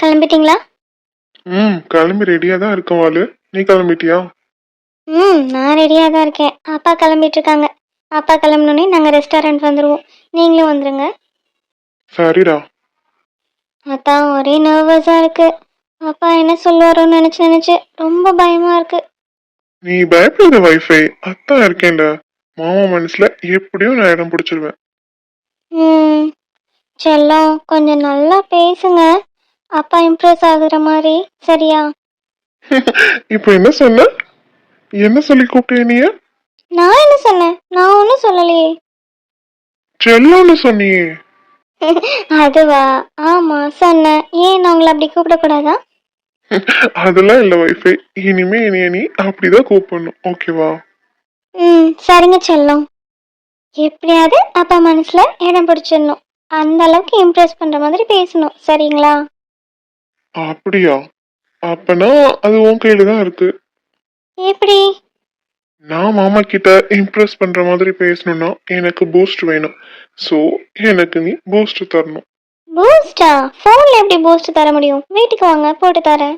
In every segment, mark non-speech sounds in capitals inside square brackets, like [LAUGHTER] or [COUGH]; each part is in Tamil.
கிளம்பிட்டீங்களா? ம். கிளம்பி ரெடியா தான் இருக்கேன் வாலு. நீ கிளம்பிட்டியா? ம் நான் ரெடியாக தான் இருக்கேன். அப்பா கிளம்பிட்டு இருக்காங்க அப்பா கிளம்பினோடனே நாங்கள் ரெஸ்டாரண்ட் வந்துடுவோம் நீங்களும் வந்துடுங்க சரிடா. அதான் ஒரே நர்வஸாக இருக்கு. அப்பா என்ன சொல்லுவாரோன்னு நினச்சி நினச்சி ரொம்ப பயமாக இருக்கு. நீ பயப்படாத வைஃபை அத்தான் இருக்கேன்ல மாமா மனசுல எப்படியும் நான் இடம் பிடிச்சிருவேன். ம். செல்லம் கொஞ்சம் நல்லா பேசுங்க. அப்பா இம்ப்ரெஸ் ஆகுற மாதிரி சரியா? [LAUGHS] இப்போ என்ன சொன்ன? என்ன சொல்லி கூப்பிட்டே நீ? நான் என்ன சொன்னேன்? நான் ஒன்றும் சொல்லலையே. செல்லோன்னு சொன்னியே. [LAUGHS] அதுவா? ஆமாம் சொன்னேன். ஏன் நான் உங்களை அப்படி கூப்பிடக்கூடாதா? [LAUGHS] அதெல்லாம் இல்ல வைஃபை இனிமே இனிய நீ அப்படிதான் கூப்பிடணும். ஓகேவா ம் சரிங்க செல்லம். எப்படியாவது அப்பா மனசுல இடம் பிடிச்சிடணும். அந்த அளவுக்கு இம்ப்ரெஸ் பண்ற மாதிரி பேசணும். சரிங்களா? அப்படியா? அப்பனா அது உன் கையில தான் இருக்கு. எப்படி? நான் மாமா கிட்ட இம்ப்ரெஸ் பண்ற மாதிரி பேசணும்னா எனக்கு பூஸ்ட் வேணும். ஸோ எனக்கு நீ பூஸ்ட் தரணும். பூஸ்டா ஃபோன்ல எப்படி பூஸ்ட் தர முடியும்? வீட்டுக்கு வாங்க போட்டு தரேன்.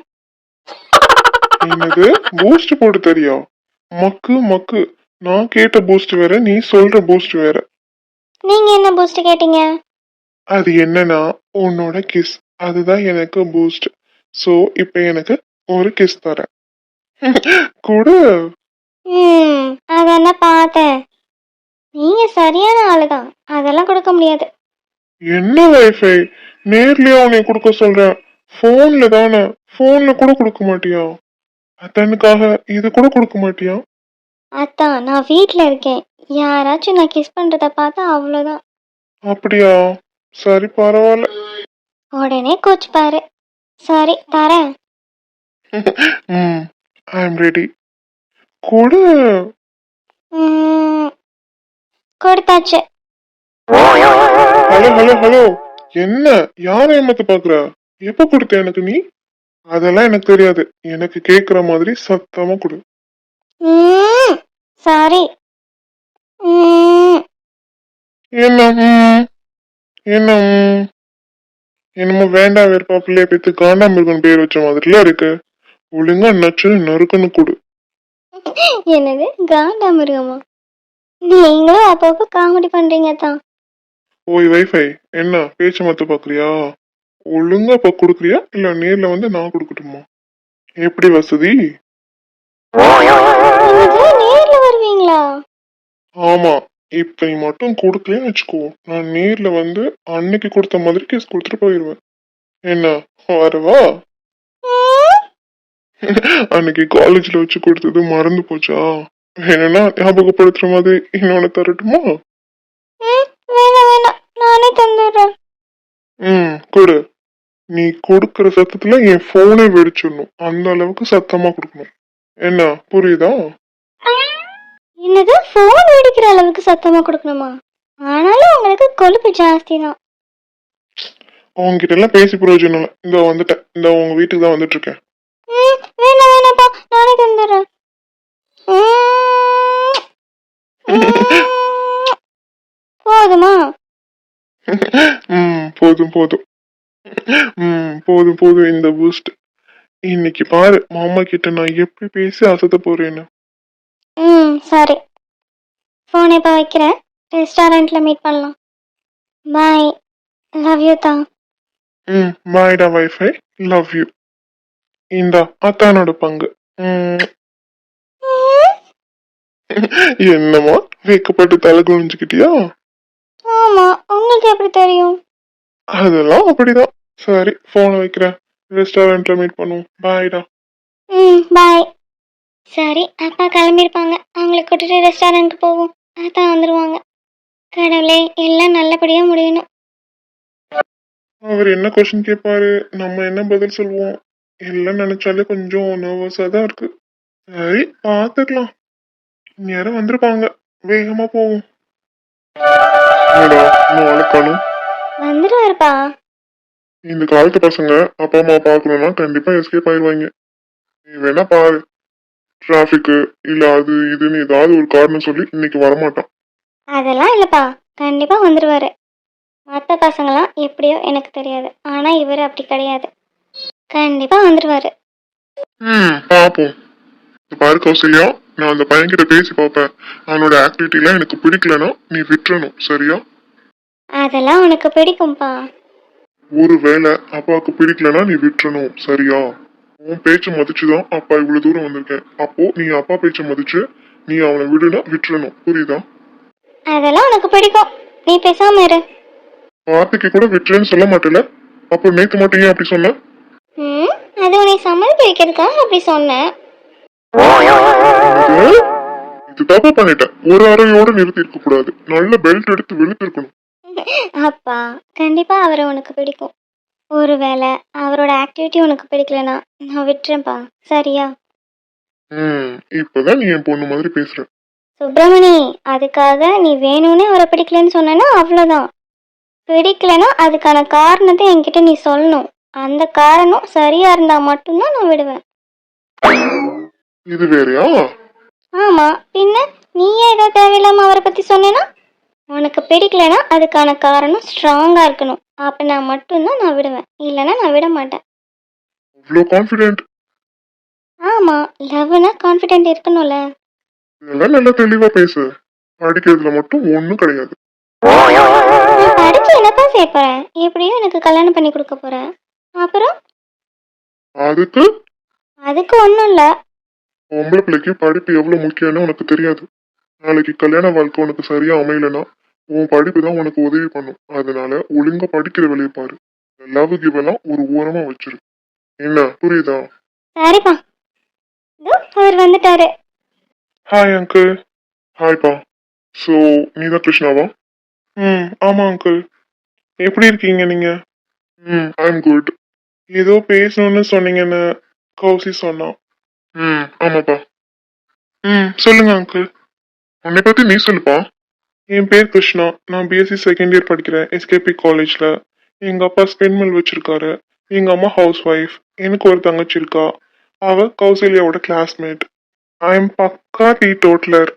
என்னது? பூஸ்ட் போட்டு தரியா? மக்கு மக்கு. நான் கேட்ட பூஸ்ட் வேற நீ சொல்ற பூஸ்ட் வேற. நீங்க என்ன பூஸ்ட் கேட்டீங்க? அது என்னன்னா உன்னோட கிஸ் அதுதான் எனக்கு பூஸ்ட் ஸோ இப்போ எனக்கு ஒரு கிஸ் தரேன். [LAUGHS] கூட. ம் அதான பார்த்தேன் நீங்க சரியான ஆளுதான். அதெல்லாம் கொடுக்க முடியாது. என்ன வைஃபை நேர்லயே உன்னை கொடுக்க சொல்றேன் போன்ல தானே. போன்ல கூட கொடுக்க மாட்டியா? அத்தனுக்காக இது கூட கொடுக்க மாட்டியா? அதான் நான் வீட்டில் இருக்கேன். யாராச்சும் நான் கிஸ் பண்றத பார்த்தா அவ்வளோதான் அப்படியா? சரி பரவாயில்ல. உடனே கோச்சுப்பாரு. சரி தரேன். ம் ஐ எம் ரெடி கூட. ம், கொடுத்தாச்சு. Hello hello hello. என்ன? யாரை ஏமாத்த பாக்குற எப்ப கொடுத்த எனக்கு நீ? அதெல்லாம் எனக்கு தெரியாது. எனக்கு கேக்குற மாதிரி சத்தமா கொடு. ம், சாரி. ம், என்ன? ம்? என்ன ம்? என்னமோ வேண்டாம் வெறுப்பா பிள்ளைய பேத்து காண்டாமிருகன் பேர் வச்ச மாதிரில இருக்கு. ஒழுங்கா நச்சு நறுக்குன்னு கொடு. என்னது? காண்டா மிருகமா நீங்களும் அப்பப்போ காமெடி பண்றீங்க தான். ஓய் வைஃபை என்ன? பேச்ச மத்த பாக்குறியா? ஒழுங்கா இப்ப கொடுக்குறியா? இல்ல நேர்ல வந்து நான் கொடுக்கட்டுமா? எப்படி வசதி? நேர்ல வருவீங்களா? ஆமா. இப்போ நீ மட்டும் கொடுக்கலன்னு வச்சுக்கோ. நான் நேரில் வந்து அன்னைக்கு கொடுத்த மாதிரி கேஸ் கொடுத்துட்டு போயிடுவேன் என்ன? வரவா அன்னைக்கு காலேஜ்ல வச்சு கொடுத்தது மறந்து போச்சா? வேணும்னா ஞாபகப்படுத்துற மாதிரி இன்னொன்று தரட்டுமா? ம், கொடு. நீ கொடுக்குற சத்தத்தில் என் ஃபோனை வெடிச்சிடணும். அந்த அளவுக்கு சத்தமா கொடுக்கணும். என்ன? புரியுதா? என்னது ஃபோன் வெடிக்கிற அளவுக்கு சத்தமா கொடுக்கணுமா? ஆனாலும் உங்களுக்கு கொழுப்பு ஜாஸ்தி தான் உங்ககிட்ட எல்லாம் பேசி பிரயோஜனம் இல்லை. இந்த வந்துட்டேன் இந்த உங்க வீட்டுக்கு தான் வந்துட்டு இருக்கேன் வேணாம் வேணாப்பா நானே தந்துடுறேன். போதுமா? ம் போதும் போதும். ம் போதும் போதும் இந்த பூஸ்ட் இன்னைக்கு பாரு மாமா கிட்ட நான் எப்படி பேசி அசத்த போறேன்னு. ம் சரி. ஃபோன் இப்போ வைக்கிறேன் ரெஸ்டாரண்ட்டில் மீட் பண்ணலாம். பாய் லவ் யூ தான். ம் பாய்டா வைஃபை லவ் யூ இந்தா அத்தானோட பங்கு. ம், என்னம்மா? வைக்கப்பட்டு தலை குனிஞ்சுக்கிட்டியா? ஆமாம் உங்களுக்கு எப்படி தெரியும்? அதெல்லாம் அப்படிதான். சரி போனை வைக்கிறேன் ரெஸ்டாரண்ட்ல மீட் பண்ணுவோம். பாய்டா ம் பாய் சரி அப்பா கிளம்பியிருப்பாங்க. அவங்கள கூட்டிட்டு ரெஸ்டாரண்ட்க்கு போவோம். அதான் வந்துருவாங்க. கடவுளே எல்லாம் நல்லபடியாக முடியணும். அவர் என்ன கொஸ்டின் கேட்பாரு? நம்ம என்ன பதில் சொல்லுவோம்? எல்லாம் நினைச்சாலே கொஞ்சம் நர்வஸா தான் இருக்கு. சரி பாத்துக்கலாம். நேரம் வந்திருப்பாங்க. வேகமா போவோம். நாளைக்கானும் வந்துடுவாருப்பா இந்த காலத்து பசங்க அப்பா அம்மா பார்க்கணும்னா கண்டிப்பா எஸ்கேப் ஆயிடுவாங்க நீ வேணா பாரு. டிராஃபிக்கு இல்ல அது இதுன்னு ஏதாவது ஒரு காரணம் சொல்லி இன்னைக்கு வரமாட்டான். அதெல்லாம் இல்லைப்பா. கண்டிப்பாக வந்துடுவாரு மற்ற பசங்களாம் எப்படியோ எனக்கு தெரியாது. ஆனால் இவர் அப்படி கிடையாது. கண்டிப்பாக வந்துடுவார் ம். பாப்போம். இந்த பாரு கௌசல்யா நான் அந்த பையன்கிட்ட பேசி பார்ப்பேன் அவனோட ஆக்டிவிட்டிலாம் எனக்கு பிடிக்கலனா நீ விட்டுறணும் சரியா? அதெல்லாம் உனக்கு பிடிக்கும்ப்பா ஒருவேளை அப்பாவுக்கு பிடிக்கலனா நீ விட்டுறணும் சரியா? உன் பேச்சை மதிச்சுதான் அப்பா இவ்வளவு தூரம் வந்திருக்கேன். அப்போ நீ அப்பா பேச்சை மதிச்சு நீ அவனை விடுனா விட்டுறணும். புரியுதா? அதெல்லாம் உனக்கு பிடிக்கும். நீ பேசாம இரு. வார்த்தைக்கு கூட விட்டுறேன்னு சொல்ல மாட்டேல அப்போ நேத்து மட்டும் ஏன் அப்படி சொன்ன? ம் அது உன்னை சம்மதிக்க வைக்கிறதுக்காக அப்படி சொன்னேன் இது தப்பு பண்ணிட்டேன் ஒரு அறையோட நிறுத்தி இருக்க கூடாது நல்ல பெல்ட் எடுத்து வெளுத்து இருக்கணும். அப்பா கண்டிப்பாக அவரை உனக்கு பிடிக்கும். ஒருவேளை அவரோட ஆக்டிவிட்டி உனக்கு பிடிக்கலனா நான் விட்டுறேன்ப்பா. சரியா? ம் இப்பதான் நீ என் பொண்ணு மாதிரி பேசுற. சுப்பிரமணி அதுக்காக நீ வேணும்னே அவரை பிடிக்கலன்னு சொன்னேன்னா அவ்வளோதான் பிடிக்கலனா அதுக்கான காரணத்தை என்கிட்ட நீ சொல்லணும். அந்த காரணம் சரியா இருந்தா மட்டும்தான் நான் விடுவேன். இது வேறயா? ஆமா பின்ன நீ ஏதோ தேவையில்லாம அவரை பத்தி சொன்னேன்னா? உனக்கு பிடிக்கலனா அதுக்கான காரணம் ஸ்ட்ராங்கா இருக்கணும். அப்படின்னா மட்டும்தான் நான் விடுவேன். இல்லைன்னா நான் விட மாட்டேன். அவ்வளோ கான்ஃபிடென்ட் ஆமா லவ்னா கான்ஃபிடென்ட் இருக்கணும்ல. இதெல்லாம் நல்லா தெளிவா பேசு. படிக்கிறதுல மட்டும் ஒண்ணும் கிடையாது. நான் படிச்சு என்னப்பா செய்ய போறேன் எப்படியும் எனக்கு கல்யாணம் பண்ணி கொடுக்க போறேன் அப்புறம்? அதுக்கு? அதுக்கு ஒன்றும் இல்லை. பொம்பளை பிள்ளைக்கு படிப்பு எவ்வளவு முக்கியம்னு உனக்கு தெரியாது. நாளைக்கு கல்யாண வாழ்க்கை உனக்கு சரியா அமையலனா உன் படிப்பு தான் உனக்கு உதவி பண்ணும். அதனால ஒழுங்கா படிக்கிற வேலையை பாரு. லவ் கிவ் எல்லாம் ஒரு ஓரமா வச்சிரு என்ன? புரியுதா? சரிப்பா. இதோ அவர் வந்துட்டாரு. ஹாய் அங்கிள் ஹாய்ப்பா ஸோ நீதான் கிருஷ்ணாவா? ம் ஆமா அங்கிள் எப்படி இருக்கீங்க நீங்க? ம் ஐ எம் குட் ஏதோ பேசணும்னு சொன்னீங்கன்னு கௌசி சொன்னான். ம் ஆமாப்பா. ம் சொல்லுங்க அங்கிள் உன்னை பத்தி நீ சொல்லுப்பா. என் பேர் கிருஷ்ணா. நான் பிஎஸ்சி செகண்ட் இயர் படிக்கிறேன். எஸ்கேபி காலேஜில் எங்கள் அப்பா ஸ்பென் மில் வச்சுருக்காரு. எங்கள் அம்மா ஹவுஸ் ஒய்ஃப் எனக்கு ஒரு தங்கச்சி இருக்கா. அவள் கௌசல்யாவோட கிளாஸ்மேட் ஐ எம் பக்கா டீ டோட்லர்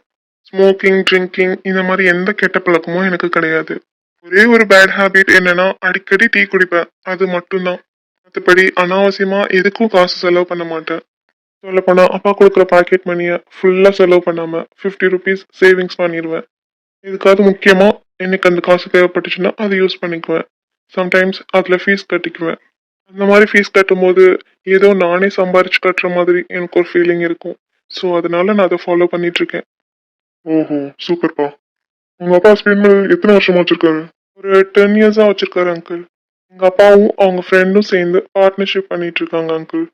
ஸ்மோக்கிங் ட்ரிங்கிங் இந்த மாதிரி எந்த கெட்ட பழக்கமும் எனக்கு கிடையாது. ஒரே ஒரு பேட் ஹாபிட் என்னன்னா அடிக்கடி டீ குடிப்பேன். அது மட்டும்தான். மற்றபடி அனாவசியமாக எதுக்கும் காசு செலவு பண்ண மாட்டேன். சொல்லப்போனால் அப்பா கொடுக்குற பாக்கெட் மணியை ஃபுல்லாக செலவு பண்ணாமல் ஃபிஃப்டி ருபீஸ் சேவிங்ஸ் பண்ணிடுவேன் இதுக்காவது முக்கியமா எனக்கு அந்த காசு தேவைப்பட்டுச்சுன்னா அதை யூஸ் பண்ணிக்குவேன். சம்டைம்ஸ் அதில் ஃபீஸ் கட்டிக்குவேன். அந்த மாதிரி ஃபீஸ் கட்டும்போது ஏதோ நானே சம்பாரிச்சு கட்டுற மாதிரி எனக்கு ஒரு ஃபீலிங் இருக்கும். ஸோ அதனால நான் அதை ஃபாலோ பண்ணிட்டு இருக்கேன் ஓஹோ சூப்பர்ப்பா. உங்க அப்பா ஸ்பெயின் எத்தனை வருஷமா வச்சிருக்காரு? ஒரு டென் இயர்ஸா வச்சிருக்காரு அங்கிள் எங்க அப்பாவும் அவங்க ஃப்ரெண்டும் சேர்ந்து பார்ட்னர்ஷிப் பண்ணிட்டு இருக்காங்க அங்கிள்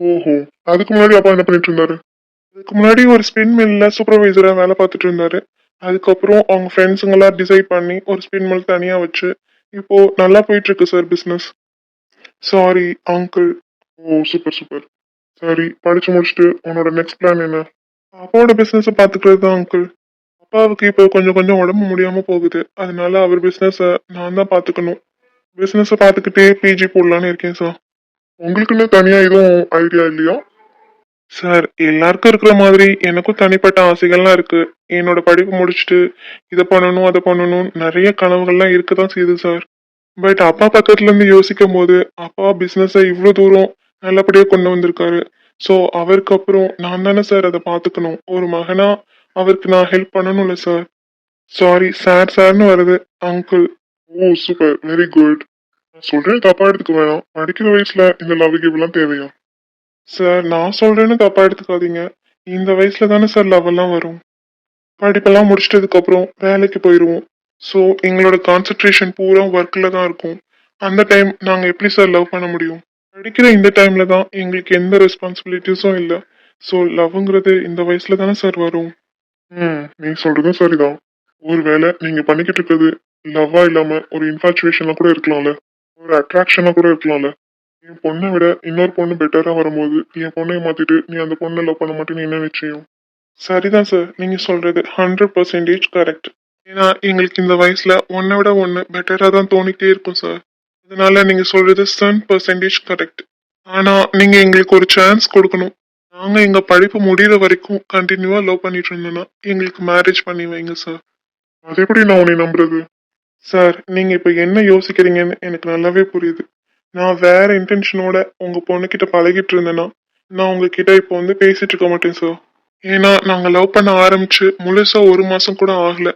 ஓஹோ அதுக்கு முன்னாடி அப்பா என்ன பண்ணிட்டு இருந்தாரு அதுக்கு முன்னாடி ஒரு ஸ்பின் மில்ல சூப்பர்வைசரா வேலை பார்த்துட்டு இருந்தாரு. அதுக்கப்புறம் அவங்க ஃப்ரெண்ட்ஸுங்கெல்லாம் டிசைட் பண்ணி ஒரு ஸ்பின் மில் தனியா வச்சு இப்போ நல்லா போயிட்டு இருக்கு sir business sorry uncle oh super super சரி படிச்சு முடிச்சுட்டு உன்னோட நெக்ஸ்ட் பிளான் என்ன? அப்பாவோட பிசினஸ் பாத்துக்கிறது தான் அங்கிள் அப்பாவுக்கு இப்போ கொஞ்சம் கொஞ்சம் உடம்பு முடியாம போகுது. அதனால அவர் பிசினஸ நான் தான் பாத்துக்கணும். பிசினஸ பாத்துக்கிட்டே பிஜி போடலான்னு இருக்கேன் சார் உங்களுக்குன்னு தனியா எதுவும் ஐடியா இல்லையா? சார் எல்லாருக்கும் இருக்கிற மாதிரி எனக்கும் தனிப்பட்ட ஆசைகள்லாம் இருக்கு. என்னோட படிப்பு முடிச்சுட்டு இதை பண்ணணும் அதை பண்ணணும் நிறைய கனவுகள்லாம் இருக்க தான் செய்யுது சார். பட் அப்பா பக்கத்துல இருந்து யோசிக்கும் போது அப்பா பிசினஸை இவ்வளோ தூரம் நல்லபடியாக கொண்டு வந்திருக்காரு. ஸோ அவருக்கு அப்புறம் நான் தானே சார் அதை பார்த்துக்கணும். ஒரு மகனா அவருக்கு நான் ஹெல்ப் பண்ணணும்ல சார். சாரி சார் சார்னு வருது. Uncle oh super very good நான் சொல்றேன் தப்பா எடுத்துக்க வேணாம். படிக்கிற வயசுல இந்த லவ் கிவ்லாம் தேவையா? சார் நான் சொல்றேன்னு தப்பா எடுத்துக்காதீங்க. இந்த வயசுல தானே சார் லவ் எல்லாம் வரும். படிப்பெல்லாம் முடிச்சிட்டதுக்கு அப்புறம் வேலைக்கு போயிடுவோம் ஸோ எங்களோட கான்சென்ட்ரேஷன் பூரா ஒர்க்ல தான் இருக்கும். அந்த டைம் நாங்க எப்படி சார் லவ் பண்ண முடியும்? படிக்கிற இந்த டைம்ல தான் எங்களுக்கு எந்த ரெஸ்பான்சிபிலிட்டிஸும் இல்லை. ஸோ லவ்ங்கிறது இந்த வயசுல தானே சார் வரும். ம். நீ சொல்றதும் சரிதான். ஒருவேளை நீங்க பண்ணிக்கிட்டு இருக்கிறது லவ்வா இல்லாம ஒரு இன்ஃபாச்சுவேஷனா கூட இருக்கலாம்ல. ஒரு அட்ராக்ஷனா கூட இருக்கலாம்ல. என் பொண்ணை விட இன்னொரு பொண்ணு பெட்டரா வரும்போது என் பொண்ணை மாத்திட்டு நீ அந்த பொண்ணை லவ் பண்ண மாட்டேன்னு என்ன நிச்சயம்? சரிதான் சார் நீங்க சொல்றது ஹண்ட்ரட் பர்சன்டேஜ் கரெக்ட் ஏன்னா எங்களுக்கு இந்த வயசுல ஒன்னை விட ஒன்று பெட்டரா தான் தோணிட்டே இருக்கும் சார் அதனால நீங்க சொல்றது செவன் பர்சன்டேஜ் கரெக்ட் ஆனா நீங்க எங்களுக்கு ஒரு சான்ஸ் கொடுக்கணும். நாங்க எங்க படிப்பு முடிகிற வரைக்கும் கண்டினியூவா லவ் பண்ணிட்டு இருந்தோம்னா எங்களுக்கு மேரேஜ் பண்ணி வைங்க சார் அது எப்படி நான் உன்னை நம்புறது? சார் நீங்க இப்ப என்ன யோசிக்கிறீங்கன்னு எனக்கு நல்லாவே புரியுது. நான் வேற இன்டென்ஷனோட உங்க பொண்ணுகிட்ட பழகிட்டு இருந்தேன்னா நான் உங்ககிட்ட இப்போ வந்து பேசிட்டு இருக்க மாட்டேன் சார் ஏன்னா நாங்க லவ் பண்ண ஆரம்பிச்சு முழுசா ஒரு மாசம் கூட ஆகல.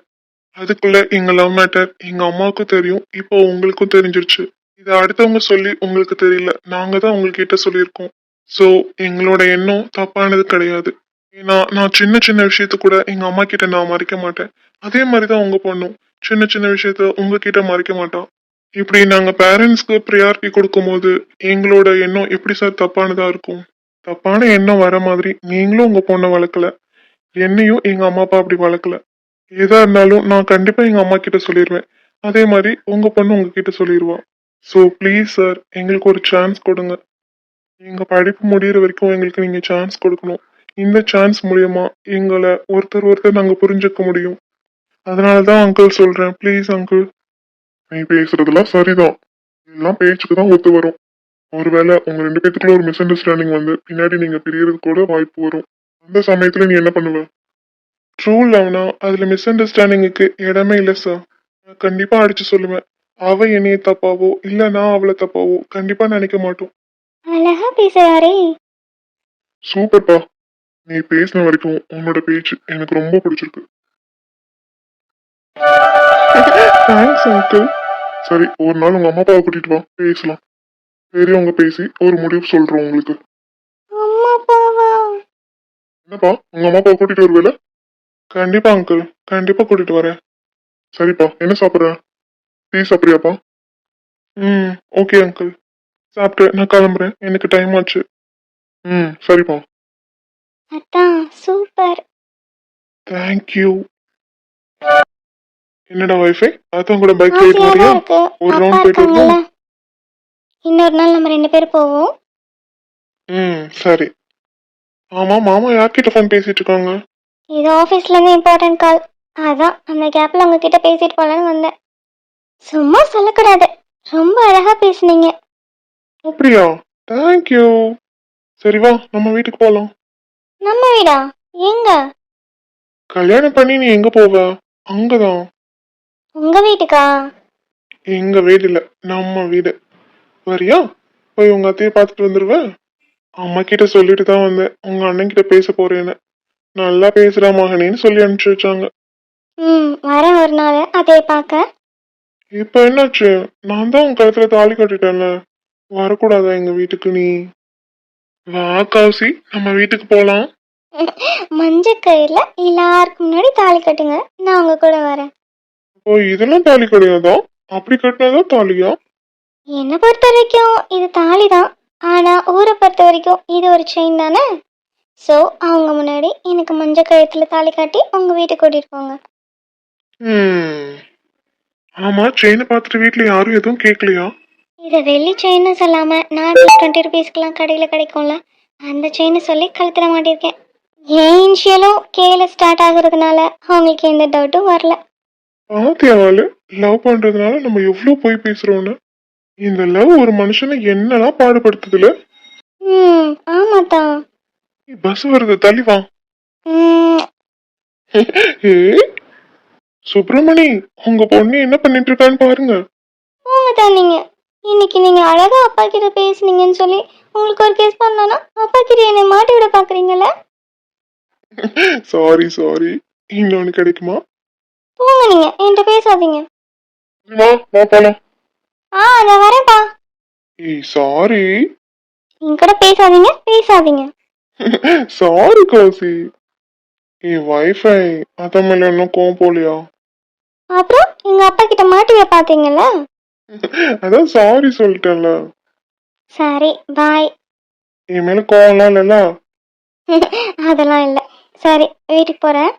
அதுக்குள்ள எங்க லவ் மேட்டர் எங்க அம்மாவுக்கும் தெரியும் இப்போ உங்களுக்கும் தெரிஞ்சிருச்சு. இதை அடுத்தவங்க சொல்லி உங்களுக்கு தெரியல நாங்க தான் உங்ககிட்ட சொல்லியிருக்கோம். ஸோ எங்களோட எண்ணம் தப்பானது கிடையாது. ஏன்னா நான் சின்ன சின்ன விஷயத்த கூட எங்க அம்மா கிட்ட நான் மறைக்க மாட்டேன். அதே மாதிரி தான் உங்க பொண்ணும். சின்ன சின்ன விஷயத்த உங்ககிட்ட மறைக்க மாட்டான் இப்படி நாங்க பேரண்ட்ஸ்க்கு ப்ரியாரிட்டி கொடுக்கும்போது எங்களோட எண்ணம் எப்படி சார் தப்பானதா இருக்கும்? தப்பான எண்ணம் வர மாதிரி நீங்களும் உங்க பொண்ணை வளர்க்கல. என்னையும் எங்க அம்மா அப்பா அப்படி வளர்க்கல. எதா இருந்தாலும் நான் கண்டிப்பா எங்க அம்மா கிட்ட சொல்லிடுவேன் அதே மாதிரி உங்க பொண்ணு உங்ககிட்ட சொல்லிடுவா ஸோ ப்ளீஸ் சார் எங்களுக்கு ஒரு சான்ஸ் கொடுங்க. எங்க படிப்பு முடியிற வரைக்கும் எங்களுக்கு நீங்க சான்ஸ் கொடுக்கணும். இந்த சான்ஸ் மூலியமா எங்களை ஒருத்தர் ஒருத்தர் நாங்க புரிஞ்சுக்க முடியும். அதனால தான் அங்கிள் சொல்றேன். ப்ளீஸ் அங்கிள் நீ பேசுறதெல்லாம் சரிதான். எல்லாம் பேச்சுக்கு தான் ஒத்து வரும். ஒருவேளை உங்க ரெண்டு பேத்துக்குள்ள ஒரு மிஸ் அண்டர்ஸ்டாண்டிங் வந்து பின்னாடி நீங்க பிரியறது கூட வாய்ப்பு வரும். அந்த சமயத்துல நீ என்ன பண்ணுவ? ட்ரூ லவ்னா அதுல மிஸ் அண்டர்ஸ்டாண்டிங்குக்கு இடமே இல்லை சார் நான் கண்டிப்பா அடிச்சு சொல்லுவேன். அவ என்னைய தப்பாவோ இல்ல நான் அவளை தப்பாவோ கண்டிப்பா நினைக்க மாட்டோம். அழகா பேசுறாரே. சூப்பர்ப்பா நீ பேசின வரைக்கும் உன்னோட பேச்சு எனக்கு ரொம்ப பிடிச்சிருக்கு. தேங்க்ஸ் அங்கிள் சரி ஒரு நாள் உங்க அம்மா அப்பாவை கூட்டிட்டு வா. பேசலாம். பெரியவங்க பேசி ஒரு முடிவு சொல்றோம் உங்களுக்கு. என்னப்பா உங்க அம்மா அப்பாவை கூட்டிட்டு வருவேல? கண்டிப்பா அங்கிள் கண்டிப்பா கூட்டிட்டு வரேன். சரிப்பா என்ன சாப்பிடுற? டீ சாப்பிடுறியாப்பா? ம் ஓகே அங்கிள் சாப்பிட்டு நான் கிளம்புறேன். எனக்கு டைம் ஆச்சு. ம் சரிப்பா. அதான் சூப்பர் தேங்க்யூ என்னடா வைஃபை அதான் கூட பைக் ஆசையா வரியா ஒரு round போயிட்டு? இன்னொரு நாள் நம்ம ரெண்டு பேரும் போவோம். ம் சரி. ஆமா மாமா யார்கிட்ட ஃபோன் பேசிட்டு இருக்காங்க? இது ஆஃபீஸ்ல இருந்து இம்பார்ட்டன்ட் கால் அதான் அந்த கேப்ல உங்ககிட்ட பேசிட்டு போலான்னு வந்தேன். சும்மா சொல்லக்கூடாது. ரொம்ப அழகா பேசுனீங்க. அப்படியா? தேங்க்யூ சரி வா நம்ம வீட்டுக்கு போலாம். நம்ம வீடா? எங்க? கல்யாணம் பண்ணி நீ எங்க போவ? அங்கதான். உங்க வீட்டுக்கா? எங்க வீடு இல்ல நம்ம வீடு. வரியா? போய் உங்க அத்தையை பார்த்துட்டு வந்துருவேன் அம்மா கிட்ட சொல்லிட்டு தான் வந்தேன். உங்க அண்ணன் கிட்ட பேச போறேன்னு. நல்லா பேசுறா மகனேன்னு சொல்லி அனுப்பிச்சு வச்சாங்க. ம் வரேன் ஒரு நாள். அதை பார்க்க இப்ப என்னாச்சு? நான் தான் உன் கழுத்துல தாலி கட்டிட்டேன்ல. வரக்கூடாதா எங்க வீட்டுக்கு நீ? வா கௌசி. நம்ம வீட்டுக்கு போலாம். மஞ்சள் கயிறுல எல்லாருக்கும் முன்னாடி தாலி கட்டுங்க. நான் உங்க கூட வரேன். ஓ இதெல்லாம் தாலி கிடையாதா? அப்படி கட்டினதா தாலியா? என்னை பொறுத்த வரைக்கும் இது தாலி தான் ஆனா ஊரை பொறுத்த வரைக்கும் இது ஒரு செயின் தானே? ஸோ அவங்க முன்னாடி எனக்கு மஞ்சள் கழுத்துல தாலி காட்டி உங்க வீட்டுக்கு கூட்டிட்டு போங்க. ம். ஆமா செயினை பார்த்துட்டு வீட்ல யாரும் எதுவும் கேட்கலையா இதை வெள்ளி செயின்னு சொல்லாம நார்மல் டுவெண்ட்டி ருபீஸ்க்குலாம் கடையில் கிடைக்கும்ல அந்த செயின்னு சொல்லி கழுத்துல மாட்டியிருக்கேன். என் இனிஷியலும் கேல ஸ்டார்ட் ஆகுறதுனால அவங்களுக்கு எந்த டவுட்டும் வரல. பாத்தியாவால லவ் பண்றதுனால நம்ம எவ்வளவு போய் பேசுறோம்னு? இந்த லவ் ஒரு மனுஷனை என்னெல்லாம் பாடுபடுத்துதுல? ம் ஆமாத்தான் பஸ் வருது தள்ளி வா. ம். ஏ? சுப்பிரமணி உங்க பொண்ணு என்ன பண்ணிட்டு இருக்கான்னு பாருங்க. போங்க தான் நீங்க. இன்னைக்கு நீங்க அழகா அப்பா கிட்ட பேசுனீங்கன்னு சொல்லி உங்களுக்கு ஒரு கேஸ் பண்ணனா அப்பா கிட்ட என்னை மாட்டி விட பாக்குறீங்கல்ல? [LAUGHS] சாரி சாரி இன்னொன்னு கிடைக்குமா? போங்க நீங்க என்கிட்ட பேசாதீங்க. வா வா போலாம். ஆ நான் வரேன்ப்பா. ஏய் சாரி என் கூட பேசாதீங்க பேசாதீங்க. [LAUGHS] சாரி கௌசி ஏய் வைஃபை அத மேல இன்னும் கோவம் போலியா? அப்புறம் எங்க அப்பா கிட்ட மாட்டி விட பாத்தீங்கல்ல [LAUGHS] அதான் சாரி சொல்லிட்டேன்ல. சரி பாய் என் மேல கோவம்லாம் இல்லைல்ல? [LAUGHS] அதெல்லாம் இல்லை. சரி வீட்டுக்கு போறேன்.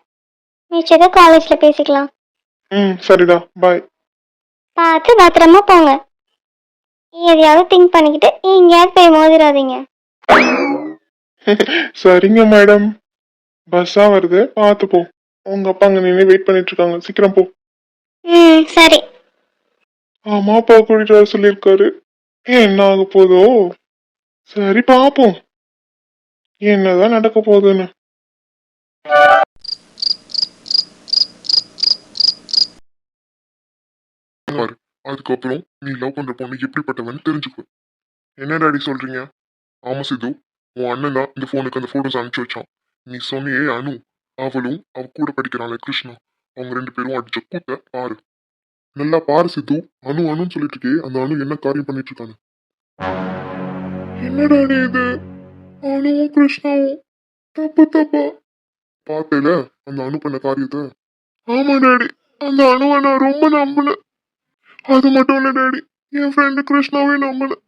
மிச்சத்தை காலேஜ்ல பேசிக்கலாம். ம் சரிடா பாய் பார்த்து பத்திரமா போங்க. எதையாவது திங்க் பண்ணிக்கிட்டு எங்கேயாவது போய் மோதிராதீங்க. [LAUGHS] சரிங்க மேடம் பஸ்ஸா வருது பார்த்து போ. உங்க அப்பா அங்க நின்று வெயிட் பண்ணிட்டு இருக்காங்க. சீக்கிரம் போ. ம் சரி. ஆமா அப்பா கூட்டிட்டு வர சொல்லியிருக்காரு. என்ன ஆக போதோ? சரி பாப்போம் என்னதான் நடக்க போகுதுன்னு பாரு அதுக்கப்புறம் நீ லவ் பண்ற பொண்ணு எப்படிப்பட்டவன்னு தெரிஞ்சுக்கோ என்ன டாடி சொல்றீங்க? ஆமா சித்து உன் அண்ணன் தான் இந்த ஃபோனுக்கு அந்த ஃபோட்டோஸ் அனுப்பிச்சு வச்சான். நீ சொன்னியே அனு அவளும் அவ கூட படிக்கிறாள் கிருஷ்ணா. அவங்க ரெண்டு பேரும் அடிச்ச கூத்த பாரு. நல்லா பாரு சித்து அனு அனுன்னு சொல்லிட்டு இருக்கே அந்த அனு என்ன காரியம் பண்ணிட்டு இருக்காங்க என்னடா இது? அனுவும் கிருஷ்ணாவும். தப்பு தப்பா? பார்த்தேல அந்த அனு பண்ண காரியத்தை? ஆமா டாடி அந்த அணுவை நான் ரொம்ப நம்பினேன். அது மட்டும் இல்ல டாடி. என் ஃப்ரெண்டு கிருஷ்ணாவே நம்பினேன்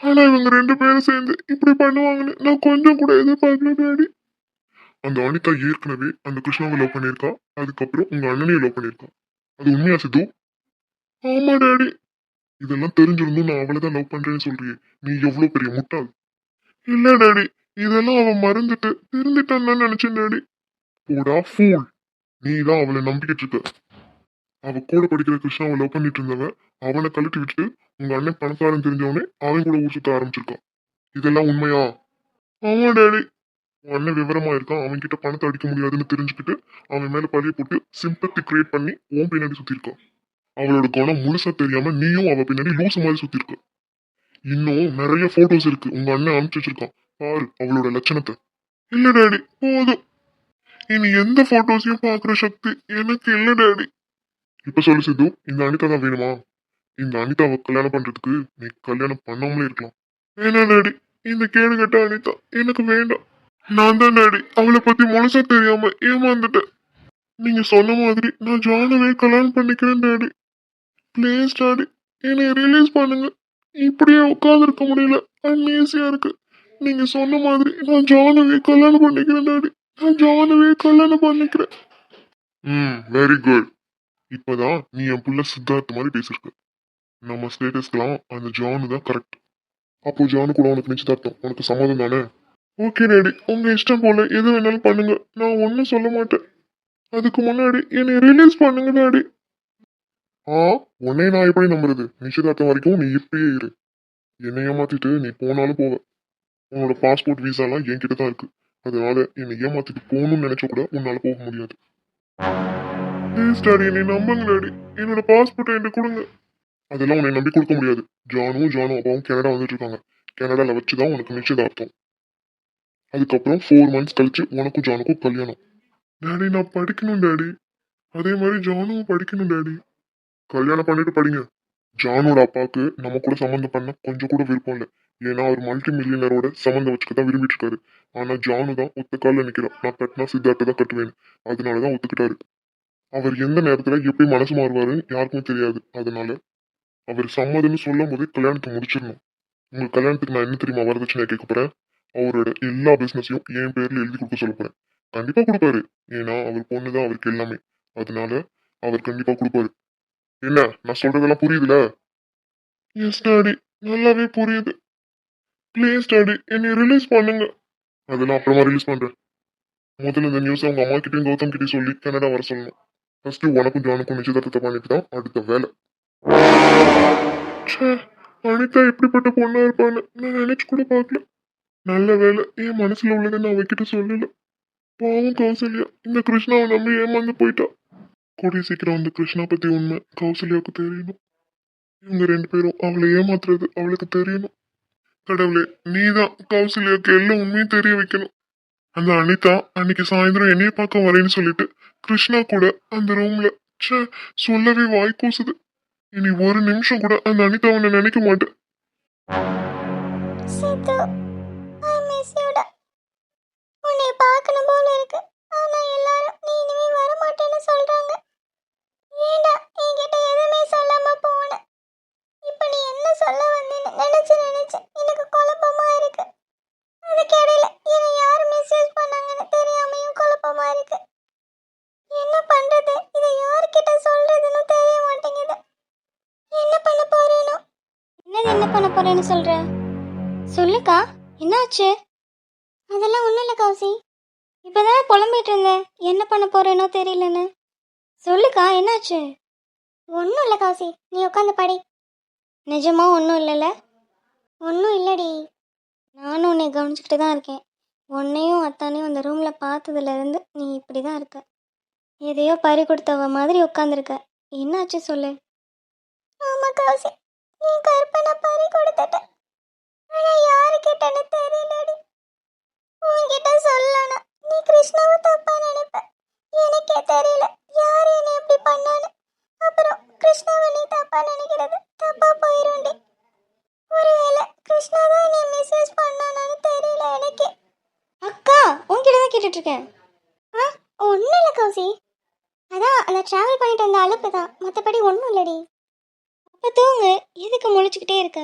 ஆனா இவங்க ரெண்டு பேரும் சேர்ந்து இப்படி பண்ணுவாங்கன்னு நான் கொஞ்சம் கூட எதிர்பார்க்கல டேடி. அந்த அனிதா ஏற்கனவே அந்த கிருஷ்ணாவை லவ் பண்ணியிருக்கா. அதுக்கப்புறம் உங்க அண்ணனையும் லவ் பண்ணியிருக்கா. அது உண்மையா சித்து? ஆமா டாடி. இதெல்லாம் தெரிஞ்சிருந்தும் நான் அவளை தான் லவ் பண்றேன்னு சொல்றியே. நீ எவ்வளவு பெரிய முட்டாள். இல்ல டாடி. இதெல்லாம் அவன் மறந்துட்டு திருந்திட்டான்னு தான் நினைச்சேன் டேடி. போடா ஃபூல் நீ தான் அவளை நம்பிக்கிட்டு இருக்க. அவ கூட படிக்கிற கிருஷ்ணாவை லவ் பண்ணிட்டு இருந்தவ அவனை கழட்டி விட்டுட்டு உங்க அண்ணன் பணக்காரன் தெரிஞ்சவனே அவன் கூட ஊர் சுத்த ஆரம்பிச்சிருக்கான். இதெல்லாம் உண்மையா? ஆமா டேடி. உன் அண்ணன் விவரமா இருக்கான். அவன் கிட்ட பணத்தை அடிக்க முடியாதுன்னு தெரிஞ்சுக்கிட்டு அவன் மேல பழிய போட்டு சிம்பத்தி கிரியேட் பண்ணி உன் பின்னாடி சுத்தி இருக்கான் அவளோட குணம் முழுசா தெரியாம நீயும் அவ பின்னாடி லூசு மாதிரி சுத்திருக்க. இன்னும் நிறைய போட்டோஸ் இருக்கு. உங்க அண்ணன் அனுப்பிச்சு வச்சிருக்கான். பாரு அவளோட லட்சணத்தை. இல்ல டேடி. போதும். இனி எந்த போட்டோஸையும் பாக்குற சக்தி எனக்கு இல்ல டேடி. இப்ப சொல்லு சித்து இந்த அனிதா தான் வேணுமா? இந்த அனிதாவை கல்யாணம் பண்றதுக்கு நீ கல்யாணம் பண்ணாமலே இருக்கலாம். வேணாம் டாடி இந்த கேடு கட்ட அனிதா எனக்கு வேண்டாம். நான் தான் டாடி அவளை பத்தி மனசா தெரியாம ஏமாந்துட்டேன். நீங்க சொன்ன மாதிரி நான் ஜானவே கல்யாணம் பண்ணிக்கிறேன் டாடி ப்ளீஸ் டாடி என்னை ரிலீஸ் பண்ணுங்க. இப்படியே உட்காந்துருக்க முடியல. அன்ஈஸியா இருக்கு. நீங்க சொன்ன மாதிரி நான் ஜானவே கல்யாணம் பண்ணிக்கிறேன் டாடி நான் ஜானவே கல்யாணம் பண்ணிக்கிறேன். ம் வெரி குட் இப்போதான் நீ என் புள்ள சித்தார்த்த மாதிரி பேசியிருக்க. நம்ம ஸ்டேட்டஸ்க்கெல்லாம் அந்த ஜானு தான் கரெக்ட் அப்போ ஜானு கூட உனக்கு நிச்சயதார்த்தம். உனக்கு சம்மதம் தானே? ஓகே டேடி உங்க இஷ்டம் போல எது வேணாலும் பண்ணுங்க. நான் ஒன்றும் சொல்ல மாட்டேன். அதுக்கு முன்னாடி என்னை ரிலீஸ் பண்ணுங்க டேடி ஆ உன்னை நான் எப்படி நம்புறது? நிச்சயதார்த்தம் வரைக்கும் நீ இப்படியே இரு. என்னை ஏமாத்திட்டு நீ போனாலும் போவ. உன்னோட பாஸ்போர்ட் விசாலாம் என்கிட்ட தான் இருக்கு. அதனால என்னை ஏமாத்திட்டு போகணும்னு நினைச்ச கூட உன்னால போக முடியாது. ப்ளீஸ் டாடி என்னை நம்புங்க டாடி என்னோட பாஸ்போர்ட்டை என்ன கொடுங்க. அதெல்லாம் உன்னை நம்பி கொடுக்க முடியாது. ஜானும் ஜானும் அப்பாவும் கனடா வந்துட்டு இருக்காங்க கனடாவில் வச்சு தான் உனக்கு நிச்சயதார்த்தம். அதுக்கப்புறம் ஃபோர் மந்த்ஸ் கழிச்சு உனக்கும் ஜானுக்கும் கல்யாணம். டாடி நான் படிக்கணும் டாடி. அதே மாதிரி ஜானும் படிக்கணும் டாடி. கல்யாணம் பண்ணிட்டு படிங்க. ஜானோட அப்பாவுக்கு நம்ம கூட சம்மந்தம் பண்ண கொஞ்சம் கூட விருப்பம் இல்லை. ஏன்னா அவர் மல்டி மில்லியனரோட சம்மந்தம் வச்சுக்க தான் விரும்பிட்டு இருக்காரு. ஆனா ஜானு தான் ஒத்த காலில் நிற்கிறான் நான் கட்டினா சித்தார்த்தை தான் கட்டுவேன் அதனால தான் ஒத்துக்கிட்டாரு. அவர் எந்த நேரத்துல எப்படி மனசு மாறுவாருன்னு யாருக்கும் தெரியாது. அதனால அவர் சம்மதம்னு சொல்லும் போதே கல்யாணத்தை முடிச்சிடணும். உங்க கல்யாணத்துக்கு நான் என்ன தெரியுமா வரதட்சணை கேட்க போறேன்? அவரோட எல்லா பிசினஸையும் என் பேர்ல எழுதி கொடுக்க சொல்ல போறேன். கண்டிப்பா கொடுப்பாரு. ஏன்னா அவர் பொண்ணுதான் அவருக்கு எல்லாமே. அதனால அவர் கண்டிப்பா கொடுப்பாரு. என்ன? நான் சொல்றதெல்லாம் புரியுதுல? எஸ் டாடி நல்லாவே புரியுது. ப்ளீஸ் டாடி என்னை ரிலீஸ் பண்ணுங்க. அதெல்லாம் அப்புறமா ரிலீஸ் பண்றேன். முதல்ல இந்த நியூஸ் அவங்க அம்மா கிட்டையும் கௌதம் கிட்டயும் சொல்லி கனடா வர சொல்லணும். ஃபர்ஸ்ட் உனக்கும் ஜானுக்கும் நிச்சயதார்த்தத்தை பண்ணிட்டு தான் அடுத்த வேலை. ச்சே அனிதா எப்படிப்பட்ட பொண்ணா இருப்பான்னு நான் நினைச்சு கூட பார்க்கல. நல்ல வேலை என் மனசுல உள்ளதை நான் அவகிட்ட சொல்லல. பாவம் கௌசல்யா இந்த கிருஷ்ணாவை நம்பி ஏமாந்து போயிட்டா. கூடிய சீக்கிரம் அந்த கிருஷ்ணா பத்தி உண்மை கௌசல்யாவுக்கு தெரியணும். இவங்க ரெண்டு பேரும் அவளை ஏமாத்துறது அவளுக்கு தெரியணும். கடவுளே நீதான் கௌசல்யாவுக்கு எல்லா உண்மையும் தெரிய வைக்கணும். அந்த அனிதா அன்னைக்கு சாயந்தரம் என்னைய பார்க்க வரேன்னு சொல்லிட்டு கிருஷ்ணா கூட அந்த ரூம்ல ச்சே சொல்லவே வாய் கூசுது. இனி ஒரு நிமிஷம் கூட அந்த அனிதா உன்னை நினைக்க மாட்டேன் உன்னை பார்க்கணும் போல இருக்கு. ஆனா எல்லாரும் நீ இனிமே வர மாட்டேன்னு சொல்றாங்க. ஏண்டா என்கிட்ட எதுவுமே சொல்லாம போன? நீ என்ன சொல்ல வந்தேன்னு நினைச்சு நினைச்சு எனக்கு குழப்பமா இருக்கு. அதுக்கு இடையில என்னை யார் மெசேஜ் பண்ணாங்கன்னு தெரியாமையும் குழப்பமா இருக்கு. என்ன பண்றது? இதை யார்கிட்ட சொல்றதுன்னு தெரிய மாட்டேங்குது. என்ன பண்ண போறேனோ? என்னது என்ன பண்ண போறேன்னு சொல்ற? சொல்லுக்கா என்னாச்சு? அதெல்லாம் ஒன்றும் இல்லை கௌசி. இப்போதான் புலம்பிட்டு இருந்தேன். என்ன பண்ண போறேனோ தெரியலன்னு. சொல்லுக்கா என்னாச்சு? ஒன்றும் இல்லை கௌசி. நீ உட்காந்து படி. நிஜமா ஒன்றும் இல்லைல்ல ஒன்றும் இல்லடி. நானும் உன்னை கவனிச்சுக்கிட்டு தான் இருக்கேன். உன்னையும் அத்தானையும் அந்த ரூமில் பார்த்ததுலேருந்து நீ இப்படி தான் இருக்க. எதையோ பறி கொடுத்தவ மாதிரி உட்காந்துருக்க என்னாச்சு சொல்லு? ஆமா கௌசி. நீ கற்பனை பறி கொடுத்துட்ட ஆனா யாரு கிட்டன்னு தெரியலடி உன்கிட்ட சொல்லணும் நீ கிருஷ்ணாவை தப்பா நினைப்ப எனக்கே தெரியல யார் என்ன எப்படி பண்ணான்னு அப்புறம் கிருஷ்ணாவை நீ தப்பா நினைக்கிறது தப்பா போயிருண்டி ஒருவேளை கிருஷ்ணா தான் நீ மிஸ்யூஸ் பண்ணானு தெரியல எனக்கே அக்கா உன்கிட்ட தான் கேட்டுட்டு இருக்கேன் ஆ ஒன்றும் இல்லை கௌசி அதான் அந்த ட்ராவல் பண்ணிட்டு வந்த அலுப்பு தான் மற்றபடி ஒன்றும் இல்லடி அப்போ தூங்கு எதுக்கு முழிச்சுக்கிட்டே இருக்க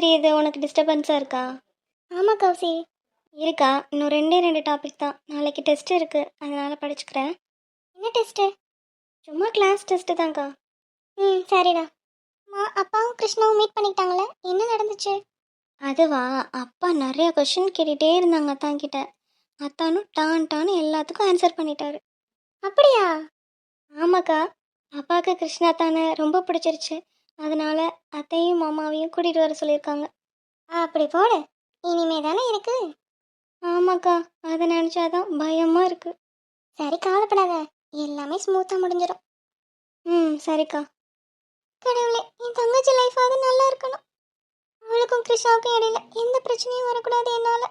லைட் எரியுது உனக்கு டிஸ்டர்பன்ஸாக இருக்கா? ஆமாம் கௌசி. இருக்கா? இன்னும் ரெண்டே ரெண்டு டாபிக் தான். நாளைக்கு டெஸ்ட் இருக்கு. அதனால படிச்சுக்கிறேன். என்ன டெஸ்ட்டு சும்மா கிளாஸ் டெஸ்ட்டு தான்க்கா. ம் சரிடா. அம்மா அப்பாவும் கிருஷ்ணாவும் மீட் பண்ணிக்கிட்டாங்களே என்ன நடந்துச்சு? அதுவா? அப்பா நிறைய கொஷின் கேட்டுகிட்டே இருந்தாங்க அத்தான் கிட்ட. அத்தானும் டான் டான் எல்லாத்துக்கும் ஆன்சர் பண்ணிட்டாரு. அப்படியா? ஆமாக்கா. அப்பாவுக்கு கிருஷ்ணா தானே ரொம்ப பிடிச்சிருச்சு. அதனால அத்தையும் மாமாவையும் கூட்டிகிட்டு வர சொல்லியிருக்காங்க. அப்படி போடு. இனிமே தானே இருக்கு? ஆமாக்கா அதை நினச்சாதான் பயமாக இருக்கு. சரி கவலைப்படாத. எல்லாமே ஸ்மூத்தாக முடிஞ்சிடும். ம் சரிக்கா. கடவுளே என் தங்கச்சி லைஃபாவது அது நல்லா இருக்கணும். அவளுக்கும் கிருஷ்ணாவுக்கும் இடையில எந்த பிரச்சனையும் வரக்கூடாது என்னால்.